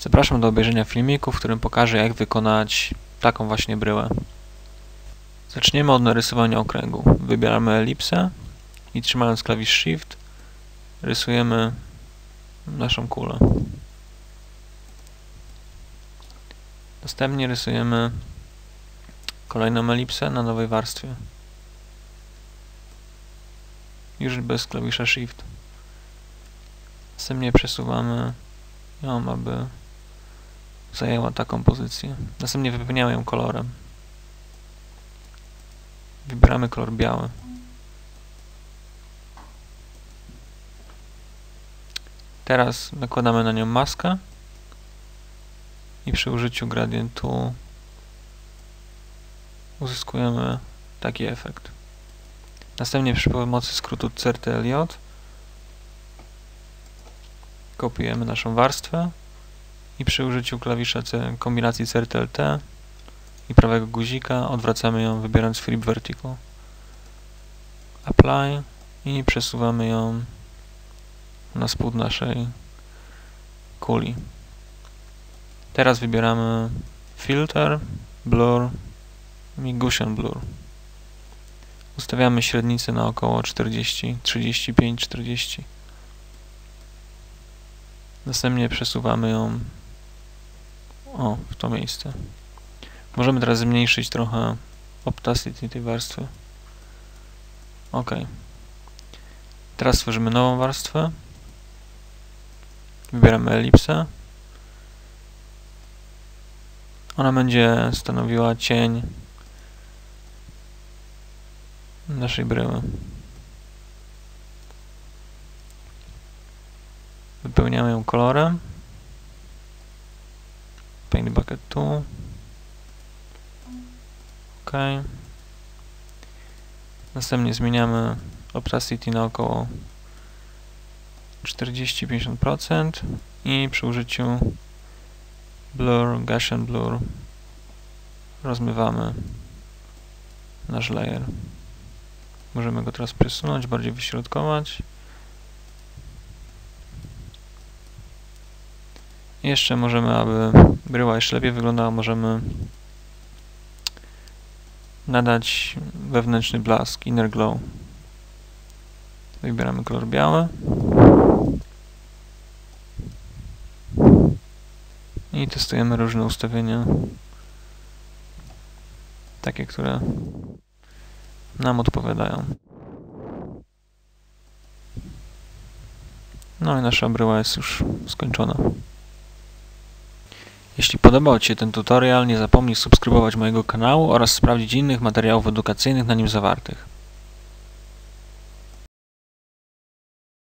Zapraszam do obejrzenia filmiku, w którym pokażę jak wykonać taką właśnie bryłę. Zaczniemy od narysowania okręgu. Wybieramy elipsę i trzymając klawisz Shift rysujemy naszą kulę. Następnie rysujemy kolejną elipsę na nowej warstwie. Już bez klawisza Shift. Następnie przesuwamy ją, aby zajęła taką pozycję. Następnie wypełniamy ją kolorem. Wybieramy kolor biały. Teraz nakładamy na nią maskę i przy użyciu gradientu uzyskujemy taki efekt. Następnie przy pomocy skrótu CTRL-J kopiujemy naszą warstwę i przy użyciu klawisza kombinacji CTRL-T i prawego guzika odwracamy ją wybierając Flip Vertical. Apply i przesuwamy ją na spód naszej kuli. Teraz wybieramy Filter, Blur i Gaussian Blur. Ustawiamy średnicę na około 40, 35, 40. Następnie przesuwamy ją o, w to miejsce. Możemy teraz zmniejszyć trochę opacity tej warstwy. OK. Teraz stworzymy nową warstwę. Wybieramy elipsę. Ona będzie stanowiła cień naszej bryły. Wypełniamy ją kolorem. Paint bucket tu. OK. Następnie zmieniamy opacity na około 40-50% i przy użyciu blur, Gaussian blur rozmywamy nasz layer. Możemy go teraz przesunąć, bardziej wyśrodkować. Jeszcze możemy, aby bryła jeszcze lepiej wyglądała, możemy nadać wewnętrzny blask, inner glow. Wybieramy kolor biały. I testujemy różne ustawienia. Takie, które nam odpowiadają. No i nasza bryła jest już skończona. Jeśli podobał Ci się ten tutorial, nie zapomnij subskrybować mojego kanału oraz sprawdzić innych materiałów edukacyjnych na nim zawartych.